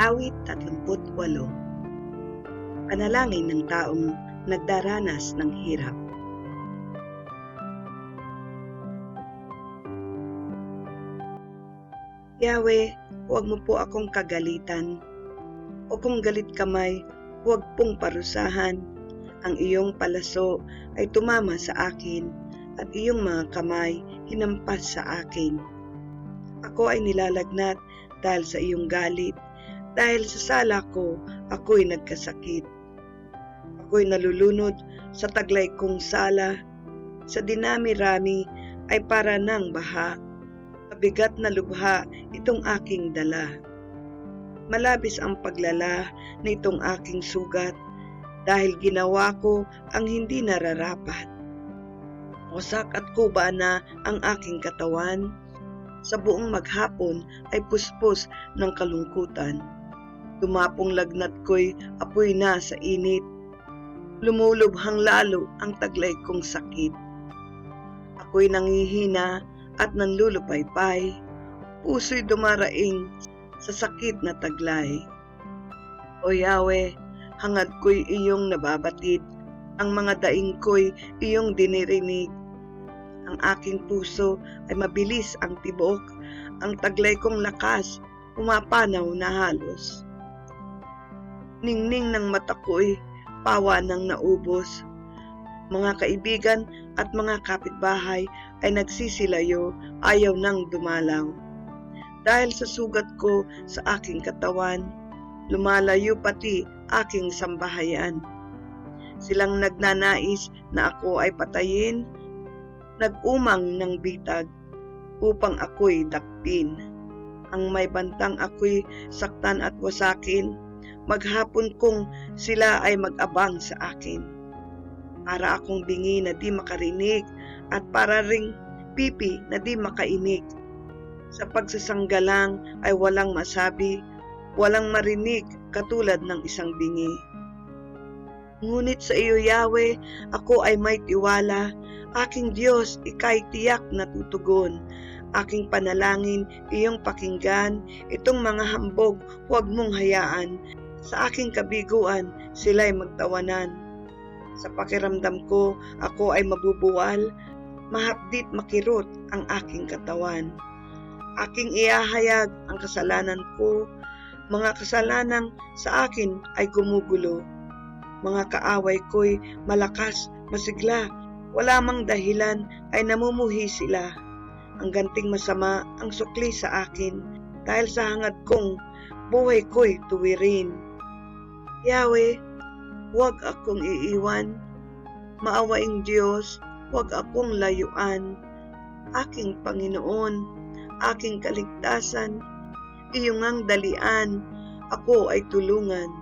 Awit 38 Panalangin ng taong nagdaranas ng hirap. Yahweh, huwag mo po akong kagalitan. O kung galit kamay, huwag pong parusahan. Ang iyong palaso ay tumama sa akin at iyong mga kamay hinampas sa akin. Ako ay nilalagnat dahil sa iyong galit. Dahil sa sala ko, ako'y nagkasakit. Ako'y nalulunod sa taglay kong sala. Sa dinami-rami ay para ng baha. Mabigat na lubha itong aking dala. Malabis ang paglala na itong aking sugat dahil ginawa ko ang hindi nararapat. Wasak at kuba na ang aking katawan. Sa buong maghapon ay puspos ng kalungkutan. Tumapong lagnat ko'y apoy na sa init. Lumulubhang lalo ang taglay kong sakit. Ako'y nangihina at nanlulupaypay. Puso'y dumaraing sa sakit na taglay. O Yahweh, hangad ko'y iyong nababatid. Ang mga daing ko'y iyong dinirinig. Ang aking puso ay mabilis ang tibok. Ang taglay kong lakas, pumapanaw na halos. Ningning ng mata ko'y pawa ng naubos. Mga kaibigan at mga kapitbahay ay nagsisilayo, ayaw nang dumalaw. Dahil sa sugat ko sa aking katawan, lumalayo pati aking sambahayan. Silang nagnanais na ako ay patayin, nag-umang ng bitag upang ako'y dakpin. Ang may bantang ako'y saktan at wasakin, maghapon kong sila ay mag-abang sa akin. Para akong bingi na di makarinig at para ring pipi na di makainig. Sa pagsasanggalang ay walang masabi, walang marinig katulad ng isang bingi. Ngunit sa iyo, Yahweh, ako ay may tiwala. Aking Diyos, ikay tiyak na tutugon. Aking panalangin, iyong pakinggan. Itong mga hambog, huwag mong hayaan. Sa aking kabiguan, sila'y magtawanan. Sa pakiramdam ko, ako ay mabubuwal. Mahapdit makirot ang aking katawan. Aking iahayag ang kasalanan ko. Mga kasalanang sa akin ay gumugulo. Mga kaaway ko'y malakas, masigla. Wala mang dahilan ay namumuhi sila. Ang ganting masama ang sukli sa akin dahil sa hangad kong buhay ko'y tuwirin. Yahweh, huwag akong iiwan. Maawaing Diyos, huwag akong layuan. Aking Panginoon, aking kaligtasan, iyong ang dalian, ako ay tulungan.